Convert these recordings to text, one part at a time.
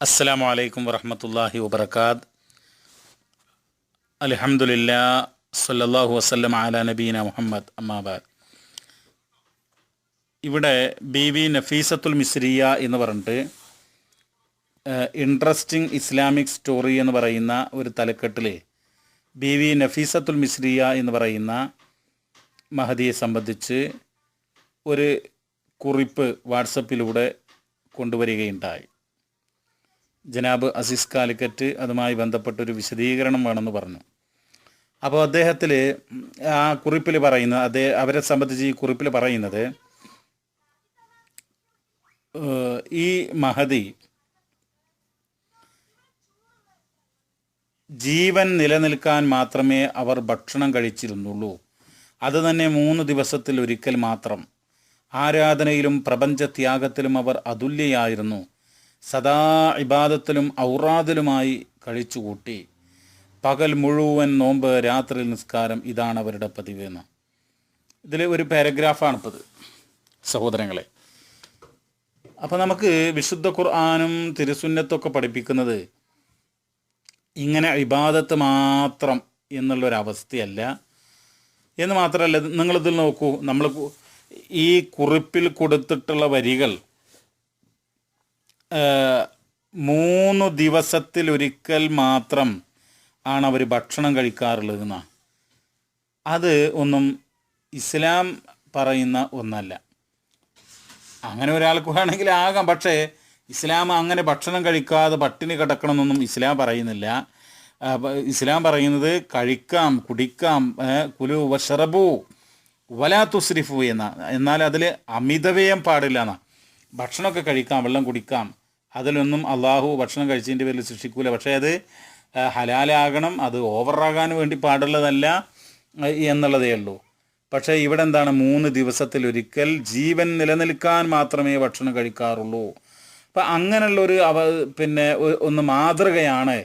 അസ്സലാമു വലൈക്കും വറഹമത്തല്ലാഹി വബർക്കാത്ത് അലഹമുല്ലാ സല്ലാഹു വസ്ലം അല നബീന മുഹമ്മദ് അമ്മാബാദ് ഇവിടെ ബി വി നഫീസത്തുൽ മിസ്രിയ എന്ന് പറഞ്ഞിട്ട് ഇൻട്രസ്റ്റിംഗ് ഇസ്ലാമിക് സ്റ്റോറി എന്ന് പറയുന്ന ഒരു തലക്കെട്ടിൽ ബി വി നഫീസത്തുൽ മിസ്രിയ എന്ന് പറയുന്ന മഹദിയെ സംബന്ധിച്ച് ഒരു കുറിപ്പ് വാട്സപ്പിലൂടെ കൊണ്ടുവരികയുണ്ടായി. ജനാബ് അസീസ് കാലിക്കറ്റ് അതുമായി ബന്ധപ്പെട്ടൊരു വിശദീകരണം വേണമെന്ന് പറഞ്ഞു. അപ്പോൾ അദ്ദേഹത്തിൽ ആ കുറിപ്പിൽ പറയുന്ന അതേ അവരെ സംബന്ധിച്ച് ഈ കുറിപ്പിൽ പറയുന്നത് ഈ മഹതി ജീവൻ നിലനിൽക്കാൻ മാത്രമേ അവർ ഭക്ഷണം കഴിച്ചിരുന്നുള്ളൂ. അത് തന്നെ മൂന്ന് ദിവസത്തിൽ ഒരിക്കൽ മാത്രം. ആരാധനയിലും പ്രപഞ്ചത്യാഗത്തിലും അവർ അതുല്യയായിരുന്നു. സദാ ഇബാദത്തിലും ഔറാദിലുമായി കഴിച്ചുകൂട്ടി. പകൽ മുഴുവൻ നോമ്പ് രാത്രി നിസ്കാരം ഇതാണ് അവരുടെ പതിവ് എന്ന്. ഇതിൽ ഒരു പാരഗ്രാഫാണിപ്പത് സഹോദരങ്ങളെ. അപ്പോൾ നമുക്ക് വിശുദ്ധ ഖുർആാനും തിരുസുന്നത്തൊക്കെ പഠിപ്പിക്കുന്നത് ഇങ്ങനെ ഇബാദത്ത് മാത്രം എന്നുള്ളൊരവസ്ഥയല്ല. എന്ന് മാത്രമല്ല നിങ്ങളിതിൽ നോക്കൂ നമ്മൾ ഈ കുറിപ്പിൽ കൊടുത്തിട്ടുള്ള വരികൾ മൂന്ന് ദിവസത്തിൽ ഒരിക്കൽ മാത്രം ആണ് അവർ ഭക്ഷണം കഴിക്കാറുള്ളത് എന്നാണ് അത് ഒന്നും ഇസ്ലാം പറയുന്ന ഒന്നല്ല. അങ്ങനെ ഒരാൾക്ക് വേണമെങ്കിൽ ആകാം പക്ഷേ ഇസ്ലാം അങ്ങനെ ഭക്ഷണം കഴിക്കാതെ പട്ടിണി കിടക്കണമെന്നൊന്നും ഇസ്ലാം പറയുന്നില്ല. ഇസ്ലാം പറയുന്നത് കഴിക്കാം കുടിക്കാം കുലു വഷറബു വലാ തുസ്രിഫു എന്ന. എന്നാൽ അതിൽ അമിതവ്യയം പാടില്ല എന്നാണ് ഭക്ഷണമൊക്കെ കഴിക്കാം വെള്ളം കുടിക്കാം. അതിലൊന്നും അള്ളാഹു ഭക്ഷണം കഴിച്ചതിന്റെ പേരിൽ ശിക്ഷിക്കൂല പക്ഷേ അത് ഹലാലാകണം അത് ഓവറാകാൻ വേണ്ടി പാടുള്ളതല്ല എന്നുള്ളതേ ഉള്ളൂ. പക്ഷേ ഇവിടെ എന്താണ് മൂന്ന് ദിവസത്തിലൊരിക്കൽ ജീവൻ നിലനിൽക്കാൻ മാത്രമേ ഭക്ഷണം കഴിക്കാറുള്ളൂ. അപ്പം അങ്ങനെയുള്ള ഒരു അവ പിന്നെ ഒന്ന് മാതൃകയാണ്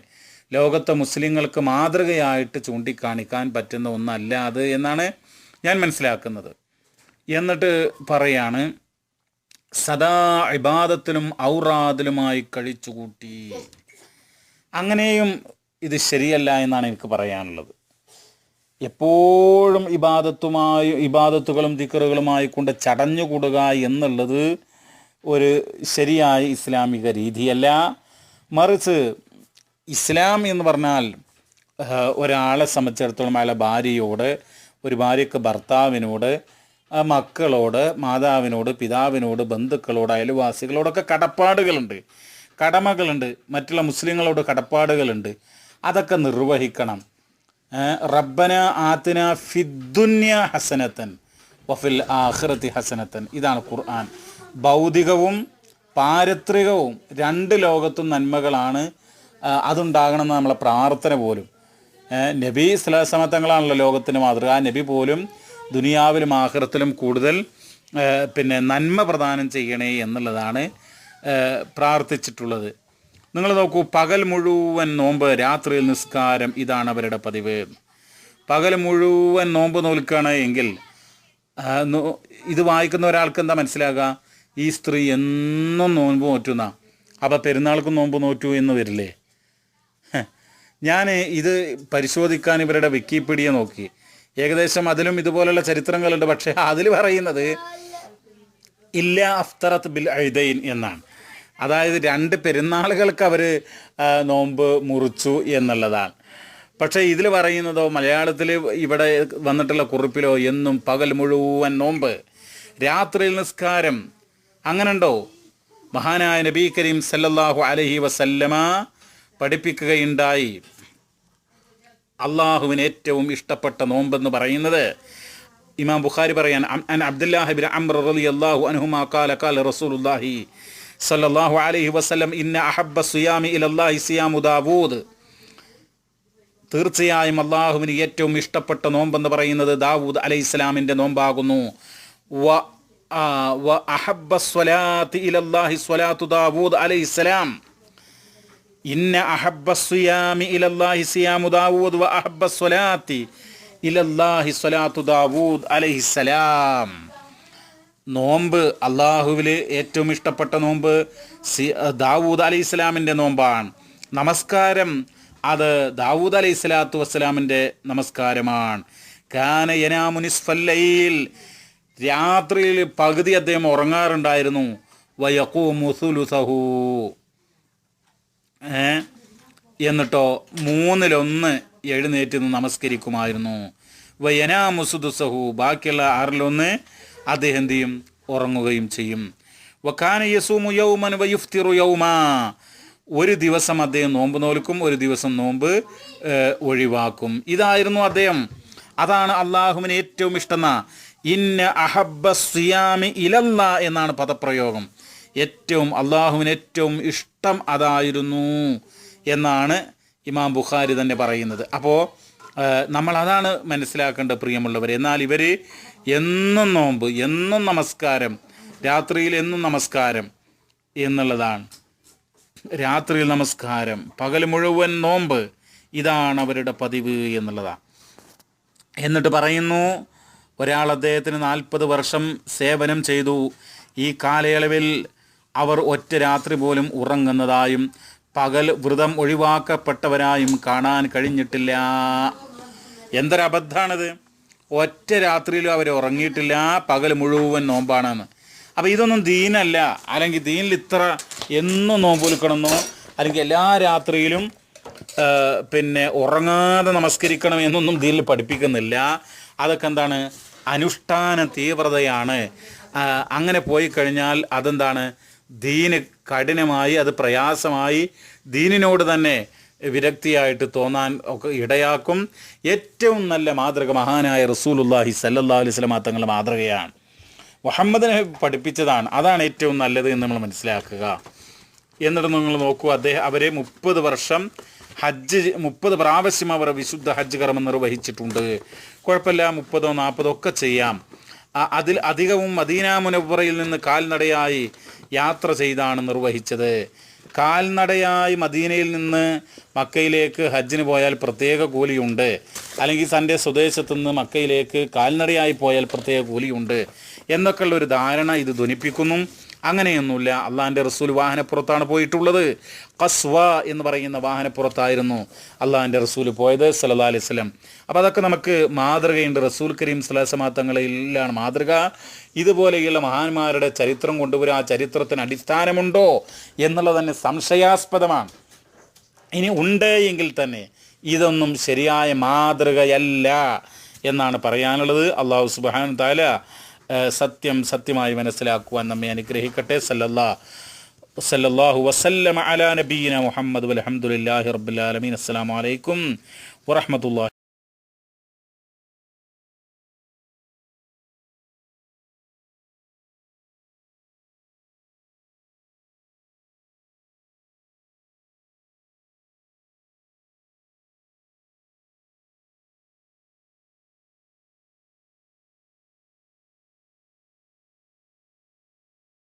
ലോകത്തെ മുസ്ലിങ്ങൾക്ക് മാതൃകയായിട്ട് ചൂണ്ടിക്കാണിക്കാൻ പറ്റുന്ന ഒന്നല്ല അത് എന്നാണ് ഞാൻ മനസ്സിലാക്കുന്നത്. എന്നിട്ട് പറയാണ് സദാ ഇബാദത്തിലും ഔറാദിലുമായി കഴിച്ചുകൂട്ടി. അങ്ങനെയും ഇത് ശരിയല്ല എന്നാണ് എനിക്ക് പറയാനുള്ളത്. എപ്പോഴും ഇബാദത്തുമായി ഇബാദത്തുകളും ദിക്കറുകളുമായി കൊണ്ട് ചടഞ്ഞുകൂടുക എന്നുള്ളത് ഒരു ശരിയായ ഇസ്ലാമിക രീതിയല്ല. മറിച്ച് ഇസ്ലാം എന്ന് പറഞ്ഞാൽ ഒരാളെ സംബന്ധിച്ചിടത്തോളം അയാളെ ഭാര്യയോട് ഒരു ഭാര്യക്ക് ഭർത്താവിനോട് മക്കളോട് മാതാവിനോട് പിതാവിനോട് ബന്ധുക്കളോട് അയൽവാസികളോടൊക്കെ കടപ്പാടുകളുണ്ട്. കടമകളുണ്ട്. മറ്റുള്ള മുസ്ലിങ്ങളോട് കടപ്പാടുകളുണ്ട്. അതൊക്കെ നിർവഹിക്കണം. റബ്ബന ആത്തിന ഫിദ്ദുന്യ ഹസനത്തൻ വഫിൽ ആഹ്റത്തി ഹസനത്തൻ ഇതാണ് ഖുർആൻ. ഭൗതികവും പാരത്രികവും രണ്ട് ലോകത്തും നന്മകളാണ്. ആ, അതുണ്ടാകണം എന്ന് നമ്മളെ പ്രാർത്ഥന പോലും. നബി സ്ഥലസമത്തങ്ങളാണല്ലോ ലോകത്തിന് മാതൃക. നബി പോലും ദുനിയാവിലും ആഹ്റത്തിലും കൂടുതൽ പിന്നെ നന്മ പ്രദാനം ചെയ്യണേ എന്നുള്ളതാണ് പ്രാർത്ഥിച്ചിട്ടുള്ളത്. നിങ്ങൾ നോക്കൂ പകൽ മുഴുവൻ നോമ്പ് രാത്രിയിൽ നിസ്കാരം ഇതാണ് അവരുടെ പതിവ്. പകൽ മുഴുവൻ നോമ്പ് നോൽക്കുകയാണ് എങ്കിൽ ഇത് വായിക്കുന്ന ഒരാൾക്ക് എന്താ മനസ്സിലാകുക ഈ സ്ത്രീ എന്നും നോമ്പ് നോറ്റുന്ന. അപ്പം പെരുന്നാൾക്കും നോമ്പ് നോറ്റു എന്ന് വരില്ലേ? ഞാൻ ഇത് പരിശോധിക്കാൻ ഇവരുടെ വിക്കിപീഡിയ നോക്കി. ഏകദേശം അതിലും ഇതുപോലുള്ള ചരിത്രങ്ങളുണ്ട്. പക്ഷേ അതിൽ പറയുന്നത് ഇല്ല അഫ്തറത്ത് ബിൽ ഐദൈൻ എന്നാണ്. അതായത് രണ്ട് പെരുന്നാളുകൾക്ക് അവർ നോമ്പ് മുറിച്ചു എന്നുള്ളതാണ്. പക്ഷേ ഇതിൽ പറയുന്നതോ മലയാളത്തിൽ ഇവിടെ വന്നിട്ടുള്ള കുറിപ്പിലോ എന്നും പകൽ മുഴുവൻ നോമ്പ് രാത്രിയിൽ നിസ്കാരം അങ്ങനെയുണ്ടോ മഹാനായ നബി കരീം സല്ലല്ലാഹു അലഹി വസല്ലമ പഠിപ്പിക്കുകയുണ്ടായി. അള്ളാഹുവിന് ഏറ്റവും ഇഷ്ടപ്പെട്ട നോമ്പെന്ന് പറയുന്നത് ഇമാം ബുഖാരി പറയാൻ അൻ അബ്ദുല്ലാഹിബിൻ അംർ അൻഹുമാ ഖാല ഖാല റസൂലുള്ളാഹി സല്ലല്ലാഹു അലൈഹി വസല്ലം ഇന്ന അഹബ്ബ സുയാമി ഇലല്ലാഹി സിയാമു ദാവൂദ്. തീർച്ചയായും അള്ളാഹുവിന് ഏറ്റവും ഇഷ്ടപ്പെട്ട നോമ്പെന്ന് പറയുന്നത് ദാവൂദ് അലൈഹി ഇസ്ലാമിന്റെ നോമ്പാകുന്നു. വ അഹബ്ബ സ്വലാത്തി ഇലല്ലാഹി സ്വലാത്തു ദാവൂദ് അലൈഹി ഇസ്ലാം ഇന്ന അഹബ്ബ സുയാമി ഇലല്ലാഹി സിയാമു ദാവൂദ് വ അഹബ്ബ സ്വലാത്തി ഇലല്ലാഹി സ്വലാത്തു ദാവൂദ് അലൈഹിസ്സലാം നോമ്പ് അള്ളാഹുവിൽ ഏറ്റവും ഇഷ്ടപ്പെട്ട നോമ്പ് സി ദാവൂദ് അലി ഇസ്ലാമിന്റെ നോമ്പാണ്. നമസ്കാരം അത് ദാവൂദ് അലൈഹി സ്വലാത്തു വസ്സലാമിന്റെ നമസ്കാരമാണ്. കാന യനാമുനിസ്ഫല്ലയിൽ രാത്രിയിൽ പകുതി അദ്ദേഹം ഉറങ്ങാറുണ്ടായിരുന്നു. വയക്കൂ മുസുലുസഹൂ എന്നിട്ടോ മൂന്നിലൊന്ന് എഴുന്നേറ്റ് നിന്ന് നമസ്കരിക്കുമായിരുന്നു. വയനാ മുസുദുസഹു. ബാക്കിയുള്ള ആറിലൊന്ന് അദ്ദേഹം എന്ത് ചെയ്യും? ഉറങ്ങുകയും ചെയ്യും. വക്കാന യസൂമു യൗമൻ വയുഫ്തിറു യൗമാ. ഒരു ദിവസം അദ്ദേഹം നോമ്പ് നോൽക്കും ഒരു ദിവസം നോമ്പ് ഒഴിവാക്കും. ഇതായിരുന്നു അദ്ദേഹം. അതാണ് അള്ളാഹുവിന് ഏറ്റവും ഇഷ്ടന്ന ഇന്ന അഹബ്ബ സിയാമി ഇലല്ല എന്നാണ് പദപ്രയോഗം. ഏറ്റവും അള്ളാഹുവിന് ഏറ്റവും ഇഷ്ടം അതായിരുന്നു എന്നാണ് ഇമാം ബുഖാരി തന്നെ പറയുന്നത്. അപ്പോൾ നമ്മൾ അതാണ് മനസ്സിലാക്കേണ്ടത് പ്രിയമുള്ളവർ എന്നാൽ ഇവർ എന്നും നോമ്പ് എന്നും നമസ്കാരം രാത്രിയിൽ എന്നും നമസ്കാരം എന്നുള്ളതാണ്. രാത്രിയിൽ നമസ്കാരം പകൽ മുഴുവൻ നോമ്പ് ഇതാണ് അവരുടെ പതിവ് എന്നുള്ളതാണ്. എന്നിട്ട് പറയുന്നു ഒരാൾ അദ്ദേഹത്തിന് നാൽപ്പത് വർഷം സേവനം ചെയ്തു. ഈ കാലയളവിൽ അവർ ഒറ്റ രാത്രി പോലും ഉറങ്ങുന്നതായും പകൽ വ്രതം ഒഴിവാക്കപ്പെട്ടവരായും കാണാൻ കഴിഞ്ഞിട്ടില്ല. എന്തൊരബദ്ധാണിത് ഒറ്റ രാത്രിയിലും അവർ ഉറങ്ങിയിട്ടില്ല. പകൽ മുഴുവൻ നോമ്പാണെന്ന്. അപ്പോൾ ഇതൊന്നും ദീനല്ല. അല്ലെങ്കിൽ ദീനിൽ ഇത്ര എന്നും നോമ്പ് വിൽക്കണമെന്നോ അല്ലെങ്കിൽ എല്ലാ രാത്രിയിലും പിന്നെ ഉറങ്ങാതെ നമസ്കരിക്കണം എന്നൊന്നും ദീനിൽ പഠിപ്പിക്കുന്നില്ല. അതൊക്കെ എന്താണ്? അനുഷ്ഠാന തീവ്രതയാണ്. അങ്ങനെ പോയി കഴിഞ്ഞാൽ അതെന്താണ്? ദീന് കഠിനമായി അത് പ്രയാസമായി ദീനിനോട് തന്നെ വിരക്തിയായിട്ട് തോന്നാൻ ഒക്കെ ഇടയാക്കും. ഏറ്റവും നല്ല മാതൃക മഹാനായ റസൂലുല്ലാഹി അലൈഹി വസല്ലമ തങ്ങളുടെ മാതൃകയാണ്. മുഹമ്മദിനെ പഠിപ്പിച്ചതാണ് അതാണ് ഏറ്റവും നല്ലത് എന്ന് നമ്മൾ മനസ്സിലാക്കുക. എന്നിട്ട് നിങ്ങൾ നോക്കൂ അദ്ദേഹം അവരെ മുപ്പത് വർഷം ഹജ്ജ് മുപ്പത് പ്രാവശ്യം അവർ വിശുദ്ധ ഹജ്ജ് കർമ്മം നിർവഹിച്ചിട്ടുണ്ട്. കുഴപ്പമില്ല മുപ്പതോ നാൽപ്പതോ ഒക്കെ ചെയ്യാം. അതിൽ അധികവും മദീന മുനവറയിൽ നിന്ന് കാൽനടയായി യാത്ര ചെയ്താണ് നിർവഹിച്ചത്. കാൽനടയായി മദീനയിൽ നിന്ന് മക്കയിലേക്ക് ഹജ്ജിന് പോയാൽ പ്രത്യേക കൂലിയുണ്ട്. അല്ലെങ്കിൽ തന്റെ സ്വദേശത്തു നിന്ന് മക്കയിലേക്ക് കാൽനടയായി പോയാൽ പ്രത്യേക കൂലിയുണ്ട്. എന്നൊക്കെയുള്ള ഒരു ധാരണ ഇത് ധ്വനിപ്പിക്കുന്നു. അങ്ങനെയൊന്നുമില്ല. അള്ളാഹിന്റെ റസൂൽ വാഹനപ്പുറത്താണ് പോയിട്ടുള്ളത്. കസ്വ എന്ന് പറയുന്ന വാഹനപ്പുറത്തായിരുന്നു അള്ളാഹിന്റെ റസൂൽ പോയത് സല്ലാ അലൈഹി സ്വലം അപ്പോൾ അതൊക്കെ നമുക്ക് മാതൃകയുണ്ട്. റസൂൽ കരീം സ്വലാസമാ തങ്ങളിലാണ് മാതൃക. ഇതുപോലെയുള്ള മഹാന്മാരുടെ ചരിത്രം കൊണ്ടുവരും ആ ചരിത്രത്തിന് അടിസ്ഥാനമുണ്ടോ എന്നുള്ളത് തന്നെ സംശയാസ്പദമാണ്. ഇനി ഉണ്ട് എങ്കിൽ തന്നെ ഇതൊന്നും ശരിയായ മാതൃകയല്ല എന്നാണ് പറയാനുള്ളത്. അള്ളാഹു സുബാൻ താല സത്യം സത്യമായി മനസ്സിലാക്കുവാൻ നമ്മെ അനുഗ്രഹിക്കട്ടെ. സല്ലല്ലാ സല്ലല്ലാഹു വസല്ലമ അലാ നബീന മുഹമ്മദ് അലഹമുല്ലാഹി റബ്ബുലാലമീൻ അസ്സലാമു അലൈക്കും വറഹ്മത്തുള്ളാഹി